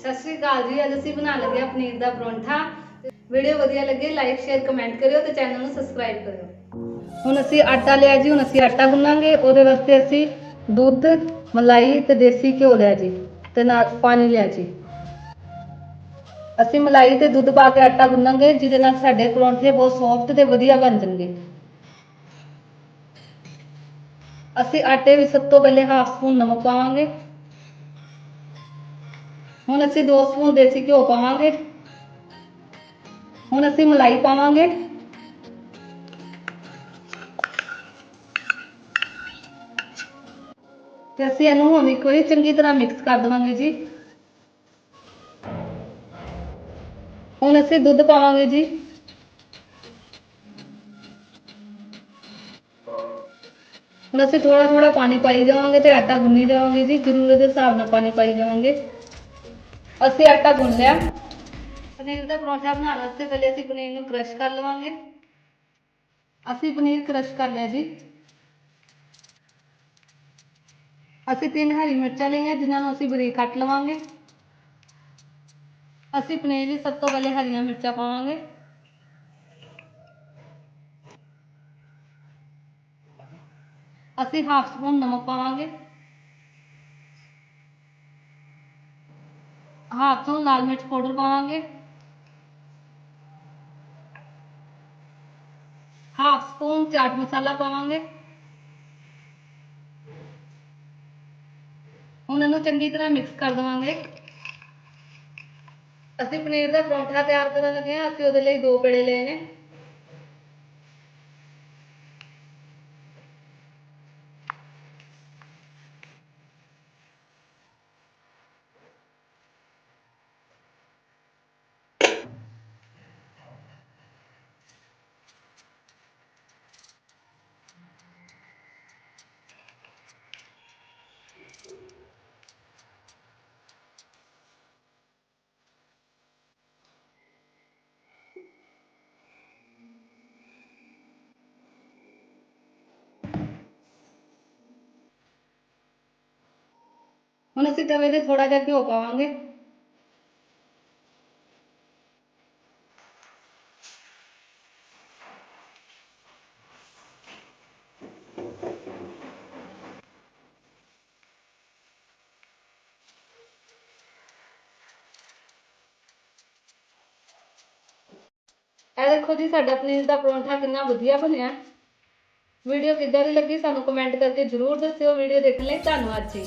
ਸਤਿ ਸ਼੍ਰੀ ਅਕਾਲ ਜੀ, ਅੱਜ ਅਸੀਂ ਬਣਾਉਣ ਲੱਗੇ ਹਾਂ ਪਨੀਰ ਦਾ ਪਰੌਂਠਾ। ਵੀਡੀਓ ਵਧੀਆ ਲੱਗੇ ਲਾਈਕ ਸ਼ੇਅਰ ਕਮੈਂਟ ਕਰਿਓ ਤੇ ਚੈਨਲ ਨੂੰ ਸਬਸਕ੍ਰਾਈਬ ਕਰਿਓ। ਹੁਣ ਅਸੀਂ ਆਟਾ ਲਿਆ ਜੀ, ਹੁਣ ਅਸੀਂ ਆਟਾ ਗੁੰਨਾਂਗੇ। ਉਹਦੇ ਵਾਸਤੇ ਅਸੀਂ ਦੁੱਧ, ਮਲਾਈ ਤੇ ਦੇਸੀ ਘਿਓ ਲਿਆ ਜੀ ਤੇ ਨਾਲ ਪਾਣੀ ਲਿਆ ਜੀ। ਅਸੀਂ ਮਲਾਈ ਤੇ ਦੁੱਧ ਪਾ ਕੇ ਆਟਾ ਗੁੰਨਾਂਗੇ, ਜਿਹਦੇ ਨਾਲ ਸਾਡੇ ਪਰੌਂਠੇ ਬਹੁਤ ਸੌਫਟ ਤੇ ਵਧੀਆ ਬਣ ਜਾਣਗੇ। ਅਸੀਂ ਆਟੇ ਵਿੱਚ ਸਭ ਤੋਂ ਪਹਿਲੇ ਹਾਫ ਸਪੂਨ ਨਮਕ ਪਾਵਾਂਗੇ। ਹੁਣ ਅਸੀਂ ਦੋ ਸਪੂਨ ਦੇਸੀ ਘਿਓ ਪਾਵਾਂਗੇ। ਹੁਣ ਅਸੀਂ ਮਲਾਈ ਪਾਵਾਂਗੇ। ਤੇ ਅਸੀਂ ਇਹਨੂੰ ਹੁਣ ਇੱਕ ਵਾਰੀ ਚੰਗੀ ਤਰ੍ਹਾਂ ਮਿਕਸ ਕਰ ਦੇਵਾਂਗੇ ਜੀ। ਹੁਣ ਅਸੀਂ ਦੁੱਧ ਪਾਵਾਂਗੇ ਜੀ। ਹੁਣ ਅਸੀਂ ਥੋੜਾ ਥੋੜਾ ਪਾਣੀ ਪਾਈ ਜਾਵਾਂਗੇ ਤੇ ਆਟਾ ਗੁੰਨੀ ਜਾਵਾਂਗੇ ਜੀ। ਜ਼ਰੂਰਤ ਦੇ ਹਿਸਾਬ ਨਾਲ ਪਾਣੀ ਪਾਈ ਜਾਵਾਂਗੇ। ਅਸੀਂ ਆਟਾ ਗੁੰਨ ਲਿਆ ਪਨੀਰ ਦਾ ਪਰੌਂਠਾ ਬਣਾਉਣ ਵਾਸਤੇ ਪਹਿਲੇ ਅਸੀਂ ਪਨੀਰ ਨੂੰ ਕ੍ਰਸ਼ ਕਰ ਲਵਾਂਗੇ। ਅਸੀਂ ਪਨੀਰ ਕ੍ਰਸ਼ ਕਰ ਲਿਆ ਜੀ। ਅਸੀਂ ਤਿੰਨ ਹਰੀ ਮਿਰਚਾਂ ਲਈਆਂ ਜਿਨ੍ਹਾਂ ਨੂੰ ਅਸੀਂ ਬਰੀਕ ਕੱਟ ਲਵਾਂਗੇ। ਅਸੀਂ ਪਨੀਰ ਵਿੱਚ ਸਭ ਤੋਂ ਪਹਿਲੇ ਹਰੀਆਂ ਮਿਰਚਾਂ ਪਾਵਾਂਗੇ। ਅਸੀਂ ਹਾਫ ਸਪੂਨ ਨਮਕ ਪਾਵਾਂਗੇ। ਹਾਫ ਸਪੂਨ ਲਾਲ ਮਿਰਚ ਪਾਊਡਰ ਪਾਵਾਂਗੇ। ਹਾਫ ਸਪੂਨ ਚਾਟ ਮਸਾਲਾ ਪਾਵਾਂਗੇ। ਹੁਣ ਇਹਨੂੰ ਚੰਗੀ ਤਰ੍ਹਾਂ ਮਿਕਸ ਕਰ ਦੇਵਾਂਗੇ। ਅਸੀਂ ਪਨੀਰ ਦਾ ਪਰੌਂਠਾ ਤਿਆਰ ਕਰਨ ਲੱਗੇ ਹਾਂ। ਅਸੀਂ ਉਹਦੇ ਲਈ ਦੋ ਪੇੜੇ ਲਏ ਨੇ। ਹੁਣ ਅਸੀਂ ਤਵੇ ਤੇ ਥੋੜਾ ਜਿਹਾ ਘਿਓ ਪਾਵਾਂਗੇ। ਇਹ ਦੇਖੋ ਜੀ, ਸਾਡਾ ਪਨੀਰ ਦਾ ਪਰੌਂਠਾ ਕਿੰਨਾ ਵਧੀਆ ਬਣਿਆ। ਵੀਡੀਓ ਕਿੱਦਾਂ ਦੀ ਲੱਗੀ ਸਾਨੂੰ ਕਮੈਂਟ ਕਰਕੇ ਜ਼ਰੂਰ ਦੱਸਿਓ। ਵੀਡੀਓ ਦੇਖਣ ਲਈ ਧੰਨਵਾਦ ਜੀ।